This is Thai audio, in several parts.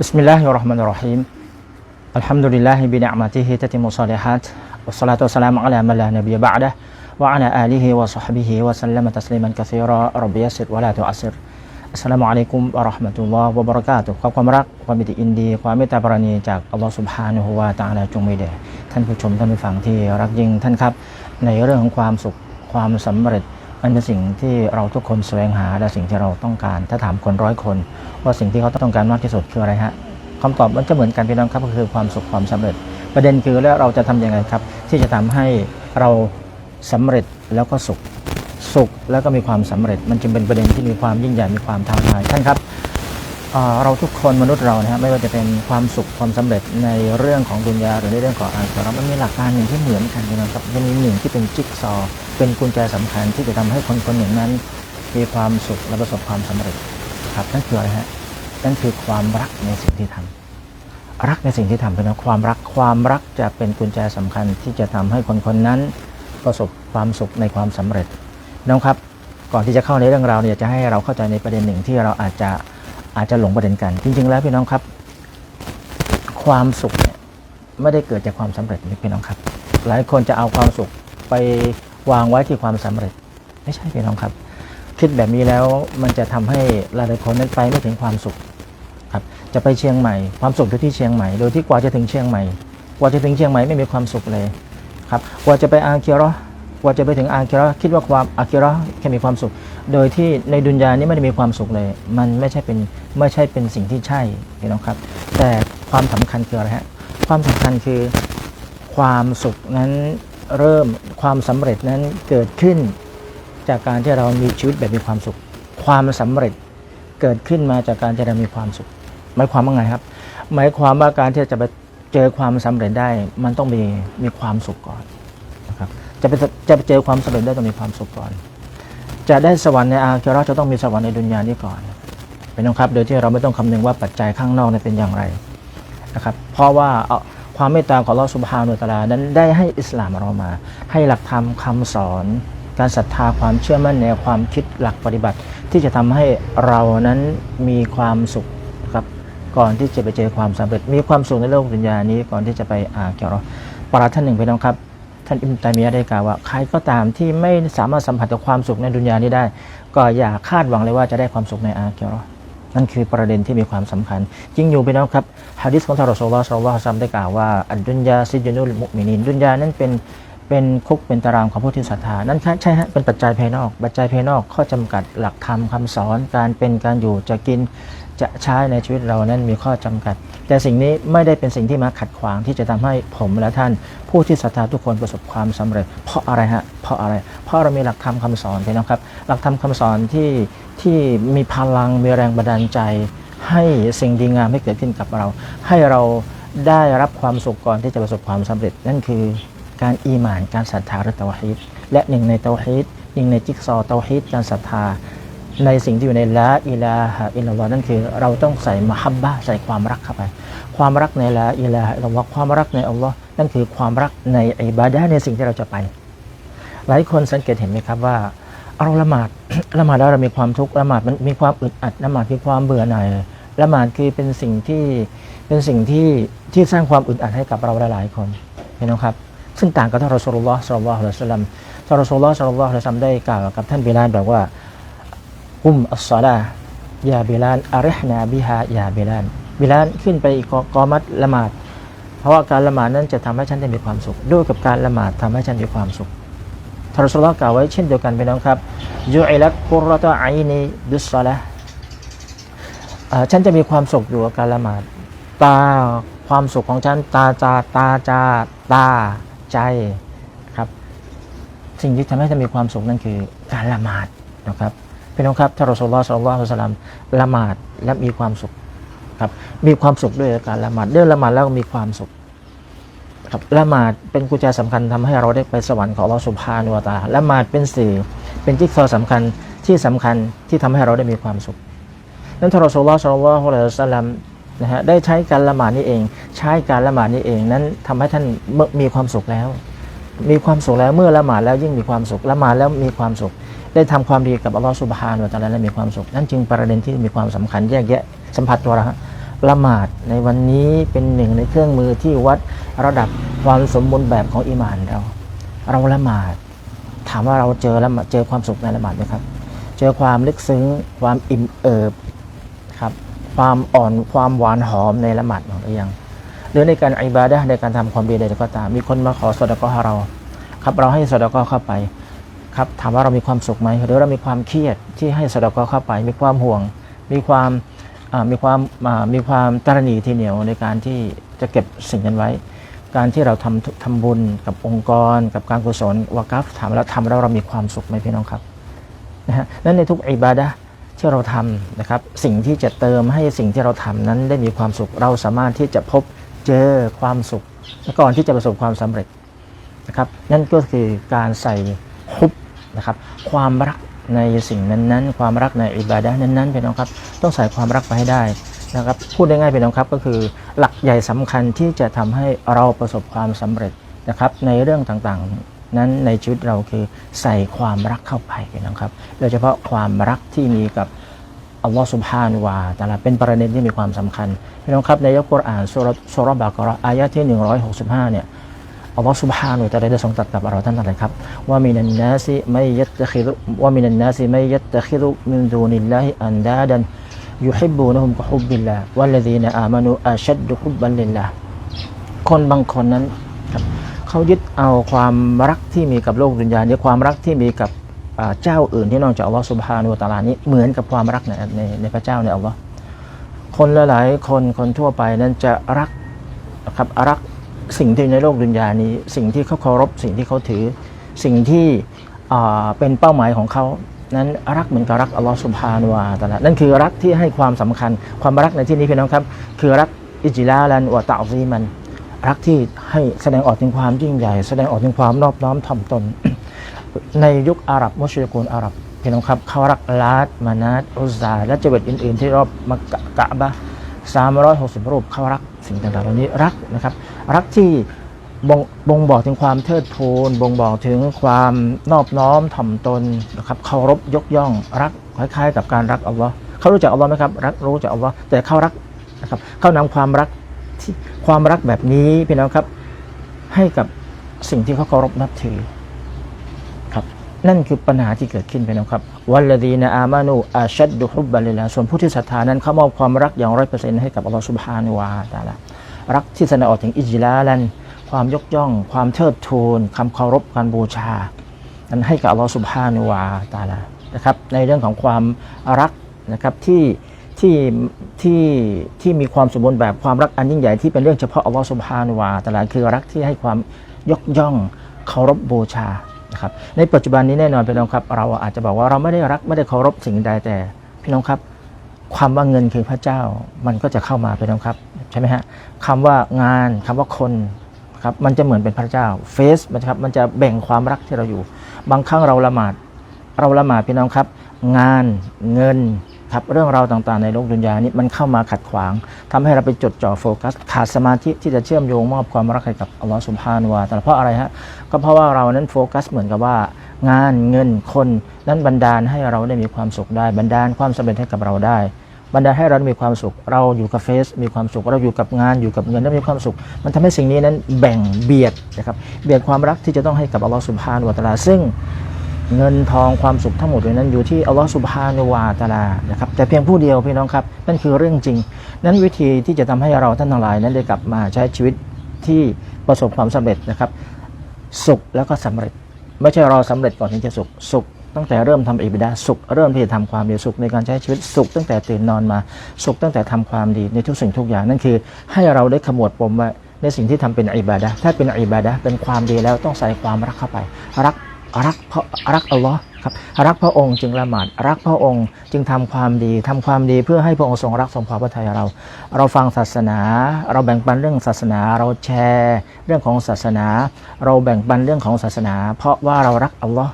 بسم الله الرحمن الرحيم الحمد لله بنعمته تتم الصالحات والصلاة والسلام على من لا نبي بعده وعلى آله وصحبه وسلم تسليما كثيرا رب يسر ولا تعسر อัสสลามุอะลัยกุมวะเราะห์มะตุลลอฮ์วะบะเราะกาตุฮ์ขอความรักความมิตรอินดี ความเมตตาปราณีจากอัลลอฮ์ سبحانه และ تعالى จงมีแด่ท่านผู้ชมท่านผู้ฟังที่รักยิ่งท่านครับ ในเรื่องของความสุขความสำเร็จ มันเป็นสิ่งที่เราทุกคนแสวงหาและสิ่งที่เราต้องการ ถ้าถามคนร้อยคน ว่าสิ่งที่เขาต้องการมากที่สุดคืออะไรฮะคำตอบมันจะเหมือนกันพี่น้องครับก็คือความสุขความสำเร็จ ประเด็นคือแล้วเราจะทำยังไงครับ ที่จะทำให้เราสำเร็จแล้วก็สุขสุขแล้วก็มีความสำเร็จ มันจึงเป็นประเด็นที่มีความยิ่งใหญ่มีความท้าทายท่านครับ เราทุกคนมนุษย์เรานะฮะไม่ว่าจะเป็นความสุขความสำเร็จในเรื่องของดุนยาหรือในเรื่องของอาคีเราะห์มันมีหลักการหนึ่งที่เหมือนกันนะครับมันมีหนึ่งที่เป็นจิ๊กซอเป็นกุญแจสำคัญที่จะทำให้คนคนหนึ่งนั้น มีความสุขและประสบความสำเร็จครับนั่นคืออะไรฮะนั่นคือความรักในสิ่งที่ทำรักในสิ่งที่ทำเป็นความรักความรักจะเป็นกุญแจสำคัญที่จะทำให้คนคนนั้น ประสบความสุขในความสำเร็จน้องครับ ก่อนที่จะเข้าในเรื่องราวเนี่ยจะให้เราเข้าใจในประเด็นหนึ่งที่เราอาจจะ อาจจะหลงประเด็นกัน จริง ๆ แล้วพี่น้องครับ ความสุขเนี่ยไม่ได้เกิดจากความสำเร็จนี่พี่น้องครับ หลายคนจะเอาความสุขไปวางไว้ที่ความสำเร็จ ไม่ใช่พี่น้องครับ คิดแบบนี้แล้วมันจะทำให้หลายๆคนนั้นไปไม่ถึงความสุขครับจะไปเชียงใหม่ความสุขอยู่ที่เชียงใหม่ โดยที่กว่าจะถึงเชียงใหม่ กว่าจะถึงเชียงใหม่ไม่มีความสุขเลยครับกว่าจะไปอาเคียรอ กว่าจะไปถึงอาคิระคิดว่าความอาคิระแค่มีความสุข โดยที่ในดุนยานี้ไม่ได้มีความสุขเลย มันไม่ใช่เป็นไม่ใช่เป็นสิ่งที่ใช่พี่น้องครับ แต่ความสำคัญคืออะไรฮะความสำคัญคือความสุขนั้นเริ่มความสำเร็จนั้นเกิดขึ้น จากการที่เรามีชีวิตแบบมีความสุข ความสำเร็จเกิดขึ้นมาจากการที่เรามีความสุข หมายความว่าไงครับ หมายความว่าการที่จะไปเจอความสำเร็จได้ มันต้องมีมีความสุขก่อน จะไปจะไปเจอความสำเร็จได้ต้องมีความสุขก่อน จะได้สวรรค์ในอาคิเราจะต้องมีสวรรค์ในดุนยานี้ก่อนเป็นต้ครับ โดยที่เราไม่ต้องคำนึงว่าปัจจัยข้างนอกนั้นเป็นอย่างไรนะครับ เพราะว่าเอาความเมตตาของอัลอสุบฮานุตะอาลานั้นได้ให้อิสลามเรามา ให้หลักธรรมคำสอน การศรัทธาความเชื่อมั่นในความคิดหลักปฏิบัติ ที่จะทำให้เรานั้นมีความสุขครับก่อนที่จะไปเจอความสำเร็จ มีความสุขในโลกดุนยานี้ก่อนที่จะไปอาเคิเราะห์ปรารท่าหนึ่งพี่น้องครับ ท่านอิมตัยมียะได้กล่าวว่า ใครก็ตามที่ไม่สามารถสัมผัสกับความสุขในดุนยานี้ได้ ก็อย่าคาดหวังเลยว่าจะได้ความสุขในอาคิเราะห์นั่นคือประเด็นที่มีความสำคัญ จริงอยู่พี่น้องครับฮะดิษของท่านรอซูลลอฮ์ศ็อลลัลลอฮุลัยฮิวะซัมได้กล่าวว่าอันดุนยาซิจนุลมุมินีนดุนยานั้นเป็นเป็นคุกเป็นตารางของผู้ที่ศรัทธา นั่นใช่ฮะ เป็นปัจจัยภายนอก ปัจจัยภายนอกข้อจำกัดหลักธรรมคำสอน การเป็นการอยู่จะกิน จะใช้ในชีวิตเรานั้นมีข้อจำกัด แต่สิ่งนี้ไม่ได้เป็นสิ่งที่มาขัดขวางที่จะทำให้ผมและท่าน ผู้ที่ศรัทธาทุกคนประสบความสำเร็จ เพราะอะไรฮะเพราะอะไร เพราะเรามีหลักธรรมคำสอนพี่น้องครับ หลักธรรมคำสอนที่ที่มีพลังมีแรงบันดาลใจ ให้สิ่งดีงามให้เกิดขึ้นกับเรา ให้เราได้รับความสุขก่อนที่จะประสบความสำเร็จ นั่นคือการอีหมานการศรัทธาหรือเตาฮีดและหนึ่งในเตาฮีดหนึ่งในจิ๊กซอว์เตาฮีดการศรัทธา ในสิ่งที่อยู่ในละอิลาฮะอิลลอฮ์นั่นคือ เราต้องใส่มหับบะใส่ความรักเข้าไป ความรักในละอิลาฮะอิลลอฮ์ความรักในอัลลอฮ์นั่นคือความรักในอิบาดะในสิ่งที่เราจะไป หลายคนสังเกตเห็นไหมครับว่าเราละหมาดละหมาดแล้วเรามีความทุกข์ละหมาดมันมีความอึดอัดละหมาดมีความเบื่อหน่ายละหมาดคือเป็นสิ่งที่เป็นสิ่งที่ที่สร้างความอึดอัดให้กับเราหลายๆคนเห็นไหมครับ ซึ่งต่างกับท่านรอสูลุลลอฮ์ศ็อลลัลลอฮุอะลัยฮิวะซัลลัมท่านรอสูลุลลอฮ์ศ็อลลัลลอฮุอะลัยฮิวะซัลลัมได้กล่าวกับท่านบิลาลบอกว่า กุมอัสซาลาย่าบิลานอาริฮนาบิฮาย่าบิลานบิลานขึ้นไปอีกกอมัดละหมาด เพราะว่าการละหมาดนั้นจะทำให้ฉันได้มีความสุข ด้วยกับการละหมาดทำให้ฉันมีความสุขทารสุลลอฮ์กล่าวไว้เช่นเดียวกันพี่น้องครับยูอิลัตกุรตะไอนีบิสซาลาฉันจะมีความสุขอยู่กับการละหมาด ตาความสุขของฉันตาจาตาจาตาใจครับ สิ่งที่ทำให้ฉันมีความสุขนั่นคือการละหมาดนะครับ พี่น้องครับถ้ารอสูลลอฮ์สัลลัลลอฮุอะลัยฮิวะซัลลัมละหมาดและมีความสุขครับมีความสุขด้วยการละหมาดเรื่องละหมาดแล้วมีความสุขครับละหมาดเป็นกุญแจสำคัญทำให้เราได้ไปสวรรค์ของอัลลอฮ์สุบฮานุวตาลาละหมาดเป็นสื่อเป็นจิ๊กซอว์สำคัญที่สำคัญที่ทำให้เราได้มีความสุข นั้นท่านรอสูลลอฮ์สัลลัลฮุลสลลัมนะฮะได้ใช้การละหมาดนี้เอง ใช้การละหมาดนี้เอง นั้นทำให้ท่านมีความสุขแล้ว มีความสุขแล้วเมื่อละหมาดแล้วยิ่งมีความสุขละหมาดแล้วมีความสุข ได้ทำความดีกับอัลลอฮฺสุบฮานวะตะอาลาและมีความสุข นั่นจึงประเด็นที่มีความสำคัญแยกแยะสัมผัสตัวเราละหมาดในวันนี้เป็นหนึ่งในเครื่องมือที่วัดระดับความสมบูรณ์แบบของอีหมานเรา เราละหมาด ถามว่าเราเจอละเจอความสุขในละหมาดไหมครับ เจอความลึกซึ้ง ความอิ่มเอิบครับความอ่อนความหวานหอมในละหมาดของเรายังหรือในการอิบาดะในการทำความดีใดก็ตามมีคนมาขอสดก็ให้เรา ครับเราให้สดก็เข้าไป ครับถามว่าเรามีความสุขไหมหรือเรามีความเครียดที่ให้สดกเข้าไป มีความห่วง มีความมีความมีความตระหนี่ทีเหนียวในการที่จะเก็บสิ่งนั้นไว้ การที่เราทำทำบุญกับองค์กร กับการกุศลวากัฟถามแล้วทำแล้วเรามีความสุขไหมพี่น้องครับนะฮะนั้นในทุกอิบาดะที่เราทำนะครับสิ่งที่จะเติมให้สิ่งที่เราทำนั้นได้มีความสุขเราสามารถที่จะพบเจอความสุขก่อนที่จะประสบความสำเร็จนะครับนั่นก็คือการใส่ นะครับ ความรักในสิ่งนั้นๆ ความรักในอิบาดะนั้นๆพี่น้องครับ ต้องใส่ความรักไปให้ได้นะครับ พูดได้ง่ายๆพี่น้องครับก็คือหลักใหญ่สำคัญที่จะทำให้เราประสบความสำเร็จนะครับ ในเรื่องต่างๆนั้นในชีวิตเราคือใส่ความรักเข้าไปพี่น้องครับ โดยเฉพาะความรักที่มีกับอัลลอฮ์สุบฮานวาแตะอาลาเป็นประเด็นที่มีความสำคัญพี่น้องครับในยักกุรอานสุรสุรบากรออายะที่ 165เนี่ย อัลลอฮ์สุบฮานุวะตะอาลาได้ทรงตรัสกับเราท่านทั้งหลายครับว่ามินันนาซิไม่ยัตตะคิรุว่ามินันนาซิไม่ยัตตะคิรุมินดูนิลลาฮิอันดาดันยุฮิบบูนะฮุมกะฮุบบิลลาวัลลดีนอามานูอาชัดดุฮุบบันลิลลาคนบางคนนั้นครับเขายึดเอาความรักที่มีกับโลกดุนยาเนี่ยความรักที่มีกับเจ้าอื่นที่นอกจากอัลลอฮ์สุบฮานุวะตะอาลานี้เหมือนกับความรักในในในพระเจ้าในอัลลอฮ์คนหลายๆคนคนทั่วไปนั้นจะรักนะครับรัก สิ่งที่ในโลกดุนยานี้ สิ่งที่เขาเคารพสิ่งที่เขาถือ สิ่งที่เป็นเป้าหมายของเขานั้นรักเหมือนกับรักอัลลอฮ์สุบฮานุวะตาลานั่นคือรักที่ให้ความสำคัญ ความรักในที่นี้พี่น้องครับ คือรักอิจิลาลันวะตะอซีมัน รักที่ให้แสดงออกถึงความยิ่งใหญ่ แสดงออกถึงความนอบน้อมถ่อมตน ในยุคอาหรับมุชริกูนอาหรับพี่น้องครับเขารักลาดมานาตอุซาและเจเวตอื่น ๆ ที่รอบมักกะกะบะ360รูปเขารักสิ่งต่างๆเหล่านี้รักนะครับ รักที่บ่งบ่งบอกถึงความเทิดทูนบ่งบอกถึงความนอบน้อมถ่อมตนนะครับเคารพยกย่องรักคล้ายๆ กับการรักอัลลอฮ์เขารู้จักอัลลอฮ์ไหมครับ รักรู้จักอัลลอฮ์แต่เขารักนะครับเขานำความรักที่ความรักแบบนี้พี่น้องครับ ให้กับสิ่งที่เขาเคารพนับถือครับ นั่นคือปัญหาที่เกิดขึ้นไปนะครับวัลลดีนาอามานูอาชัดดุฮุบบัลลิลาส่วนผู้ที่ศรัทธานั้นเขามอบความรักอย่างร้อยเปอร์เซ็นต์ให้กับอัลลอฮฺสุบฮานุวาตาลา รักที่แสดงออกถึงอิจลาลัน ความยกย่อง ความเทิดทูนคำเคารพการบูชา นั้นให้กับอัลลอฮฺสุบฮานุวาตาลานะครับ ในเรื่องของความรักนะครับที่ที่ที่ที่มีความสมบูรณ์แบบความรักอันยิ่งใหญ่ที่เป็นเรื่องเฉพาะอัลลอฮฺสุบฮานุวาตาลาคือรักที่ให้ความยกย่องเคารพบูชานะครับในปัจจุบันนี้แน่นอนพี่น้องครับ เราอาจจะบอกว่าเราไม่ได้รักไม่ได้เคารพสิ่งใดแต่พี่น้องครับ ความว่าเงินคือพระเจ้ามันก็จะเข้ามาพี่น้องครับใช่ไหมฮะคำว่างานคำว่าคนครับมันจะเหมือนเป็นพระเจ้าเฟสมันครับมันจะแบ่งความรักที่เราอยู่ บางครั้งเราละหมาดเราละหมาดพี่น้องครับ งานเงินครับเรื่องราวต่างๆในโลกดุนยานี้มันเข้ามาขัดขวางทำให้เราไปจดจ่อโฟกัส ขาดสมาธิที่จะเชื่อมโยงมอบความรักให้กับอัลลอฮฺสุบฮานวาแต่เพราะอะไรฮะก็เพราะว่าเรานั้นโฟกัสเหมือนกับว่า งานเงินคนนั้นบันดาลให้เราได้มีความสุขได้ บันดาลความสำเร็จให้กับเราได้บรรดาลให้เรามีความสุข เราอยู่กับเฟซมีความสุข เราอยู่กับงานอยู่กับเงินแล้วมีความสุข มันทำให้สิ่งนี้นั้นแบ่งเบียดนะครับเบียดความรักที่จะต้องให้กับอัลลอฮฺสุบฮานุวะตาลาซึ่งเงินทองความสุขทั้งหมดเลยนั้นอยู่ที่อัลลอฮฺสุบฮานุวาตาลานะครับแต่เพียงผู้เดียวพี่น้องครับนั่นคือเรื่องจริง นั้นวิธีที่จะทำให้เราท่านทั้งหลายนั้นได้กลับมาใช้ชีวิตที่ประสบความสำเร็จนะครับ สุขแล้วก็สำเร็จ ไม่ใช่รอสำเร็จก่อนถึงจะสุขสุข ตั้งแต่เริ่มทำอิบิดาสุข เริ่มที่จะทำความดีสุขในการใช้ชีวิตสุข ตั้งแต่ตื่นนอนมาสุขตั้งแต่ทำความดีในทุกสิ่งทุกอย่างนั่นคือ ให้เราได้ขมวดปมว่าในสิ่งที่ทำเป็นอิบาดะถ้าเป็นอิบาดะเป็นความดีแล้วต้องใส่ความรักเข้าไป รักรักเพราะรักอัลลอฮ์ ครับ รักพระองค์จึงละหมาดรักพระองค์จึงทำความดีทำความดีเพื่อให้พระองค์ทรงรักทรงพอพระทัยเรา เราฟังศาสนา เราแบ่งปันเรื่องศาสนา เราแชร์เรื่องของศาสนา เราแบ่งปันเรื่องของศาสนา เพราะว่าเรารักอัลลอฮ์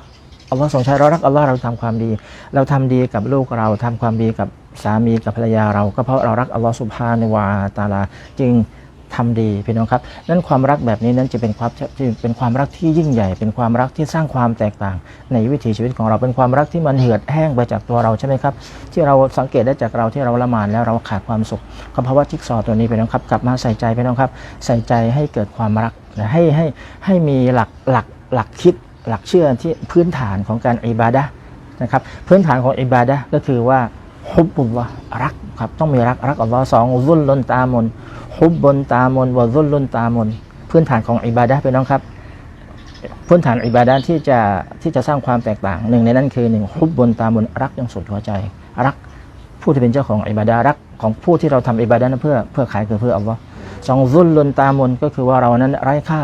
อัลลอฮ์ทรงใช้เรารักอัลลอฮ์เราทำความดี เราทำดีกับลูกเราทำความดีกับสามีกับภรรยาเราก็เพราะเรารักอัลลอฮ์สุบฮานวาตาลาจึง ททำดีพี่น้องครับนั่นความรักแบบนี้นั้นจะเป็นความเป็นความรักที่ยิ่งใหญ่ เป็นความรักที่สร้างความแตกต่าง ในวิถีชีวิตของเราเป็นความรักที่มันเหือดแห้งไปจากตัวเราใช่ไหมครับ ที่เราสังเกตได้จากเราที่เราละหมาดแล้วเราขาดความสุขก็เพราะว่าจิ๊กซอตัวนี้พี่น้องครับกลับมาใส่ใจพี่น้องครับ ใส่ใจให้เกิดความรักให้ให้ให้มีหลักหลักหลักคิดหลักเชื่อที่พื้นฐานของการอิบาดะนะครับพื้นฐานของอิบาดะก็คือว่าฮุบบุลลอรักครับต้องมีรักรักอัลลอฮ์สองซุลลุนตามน ฮุบบนตามนวะซุลลุนตามน พื้นฐานของอิบาดะห์พี่น้องครับ พื้นฐานอิบาดะที่จะที่จะสร้างความแตกต่างหนึ่งในนั้นคือหนึ่งฮุบบนตามนรักอย่างสุดหัวใจ รักผู้ที่เป็นเจ้าของอิบาดะรักของผู้ที่เราทำอิบาดะนั้นเพื่อเพื่อขายคือเพื่ออัลลอฮ์สองซุลลุนตามนก็คือว่าเรานั้นไร้ค่า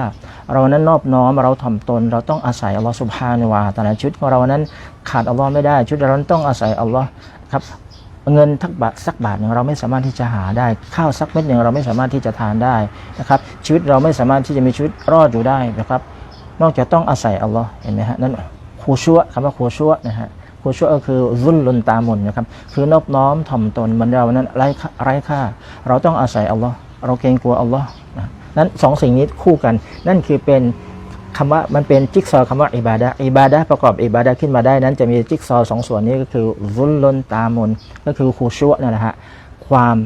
เรานั้นนอบน้อมเราถ่อมตน เราต้องอาศัยอัลลอฮ์สุบฮานะฮูวะตะอาลาชีวิตของเรานั้นขาดอัลลอฮ์ไม่ได้ชีวิตเรานั้นต้องอาศัยอัลลอฮ์ครับ เงินทักบาทสักบาทหนึ่งเราไม่สามารถที่จะหาได้ ข้าวสักเม็ดหนึ่งเราไม่สามารถที่จะทานได้นะครับ ชีวิตเราไม่สามารถที่จะมีชีวิตรอดอยู่ได้นะครับ นอกจากต้องอาศัยอัลลอฮ์เห็นไหมฮะนั่นคูชั่วคำว่าคูชั่วนะฮะคูชั่วก็คือรุ่นลุนตามนนะครับ คือนอบน้อมถ่อมตนเหมือนเรานั้นไร้ไร้ค่า เราต้องอาศัยอัลลอฮ์เราเกรงกลัวอัลลอฮ์นะนั้นสองสิ่งนี้คู่กัน นั่นคือเป็น คำว่ามันเป็นจิ๊กซอคำว่าอิบาดะอิบาดะประกอบอิบาดะขึ้นมาได้นั้นจะมีจิ๊กซอสองส่วนนี้ก็คือรุนลุนตามนก็คือคูชัวนั่นแหละฮะความ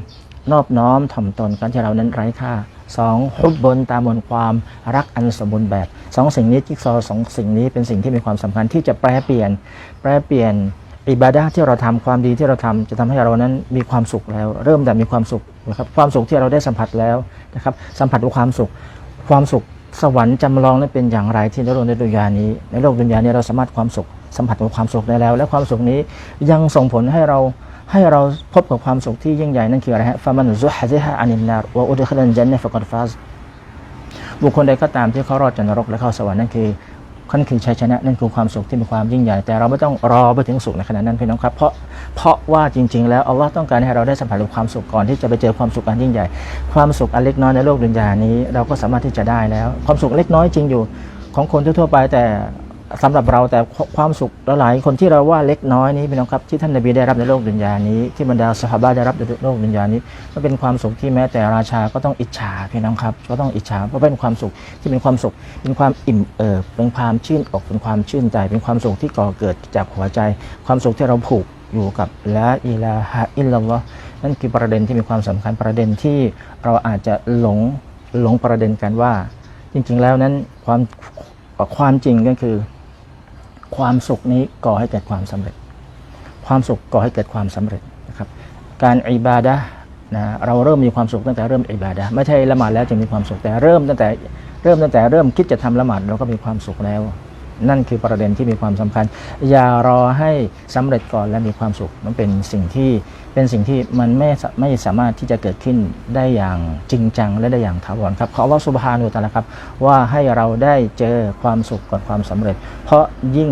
นอบน้อมถ่อมตนการที่เรานั้นไร้ค่าสองฮุบบนตามมวลความรักอันสมบูรณ์แบบสองสิ่งนี้จิ๊กซอสองสิ่งนี้เป็นสิ่งที่มีความสำคัญที่จะแปลเปลี่ยน แปลเปลี่ยนอิบาดะที่เราทำความดีที่เราทำจะทำให้เรานั้นมีความสุขแล้ว เริ่มแต่มีความสุขนะครับความสุขที่เราได้สัมผัสแล้วนะครับสัมผัสกับความสุขความสุข สวรรค์จำลองนั้นเป็นอย่างไรที่ในโลกในดุนยานี้ ในโลกดุนยานี้เราสามารถความสุขสัมผัสกับความสุขได้แล้ว และความสุขนี้ยังส่งผลให้เราให้เราพบกับความสุขที่ยิ่งใหญ่นั่นคืออะไรฮะฟามันซุฮะซิฮะอานินนารวะอุดขลันจันเนฟกอดฟาซบุคคลใดก็ตามที่เขารอดจากนรกและเข้าสวรรค์นั่นคือนั่นคือชัยชนะนั่นคือความสุขที่มีความยิ่งใหญ่แต่เราไม่ต้องรอไปถึงสุขในขณะนั้นเพี่น้องครับเพราะ เพราะว่าจริง ๆ แล้วอัลลอฮ์ต้องการให้เราได้สัมผัสกับความสุขก่อนที่จะไปเจอความสุขอันยิ่งใหญ่ ความสุขอันเล็กน้อยในโลกดุนยานี้ เราก็สามารถที่จะได้แล้ว ความสุขเล็กน้อยจริงอยู่ของคนทั่วไปแต่สำหรับเราแต่ความสุขหลายคนที่เราว่าเล็กน้อยนี้พี่น้องครับที่ท่านนบีได้รับในโลกดุนยานี้ ที่บรรดาสหายได้รับในโลกดุนยานี้มันเป็นความสุขที่แม้แต่ราชาก็ต้องอิจฉาพี่น้องครับก็ต้องอิจฉาเพราะเป็นความสุขที่เป็นความสุข เป็นความอิ่มเอิบเป็นความชื่นอกเป็นความชื่นใจ เป็นความสุขที่ก่อเกิดจากหัวใจ ความสุขที่เราผูก อยู่กับละอิลาฮะอิลลัลลอฮ์นั่นคือประเด็นที่มีความสำคัญประเด็นที่เราอาจจะหลงหลงประเด็นกันว่า จริง ๆ แล้วนั้นความความจริงก็คือ ความสุขนี้ก่อให้เกิดความสำเร็จ ความสุขก่อให้เกิดความสำเร็จนะครับ การอิบาดะห์นะเราเริ่มมีความสุขตั้งแต่เริ่มอิบาดะไม่ใช่ละหมาดแล้วจึงมีความสุขแต่เริ่มตั้งแต่เริ่มตั้งแต่เริ่มคิดจะทำละหมาดเราก็มีความสุขแล้ว นั่นคือประเด็นที่มีความสำคัญ อย่ารอให้สำเร็จก่อนและมีความสุข มันเป็นสิ่งที่เป็นสิ่งที่มันไม่ไม่สามารถที่จะเกิดขึ้นได้อย่างจริงจังและได้อย่างถาวรครับขออัลลอฮฺสุบฮานุตะละครับว่าให้เราได้เจอความสุขก่อนความสำเร็จ เพราะยิ่ง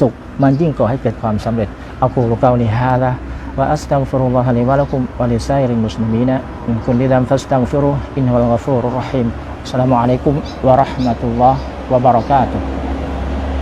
สุขมันยิ่งก่อให้เกิดความสำเร็จเอาคูลกาลิฮาดะวะอัสตัฆฟิรุลลอฮะลิวะละกุมวะลิไซริมุสลิมีนะมินคุลิดัมฟัสตัฆฟิรุอินนัลกอฟูรุรรฮีมอัสสลามุอะลัยกุมวะราะห์มะตุลลอฮ์วะบะเราะกาตุฮ์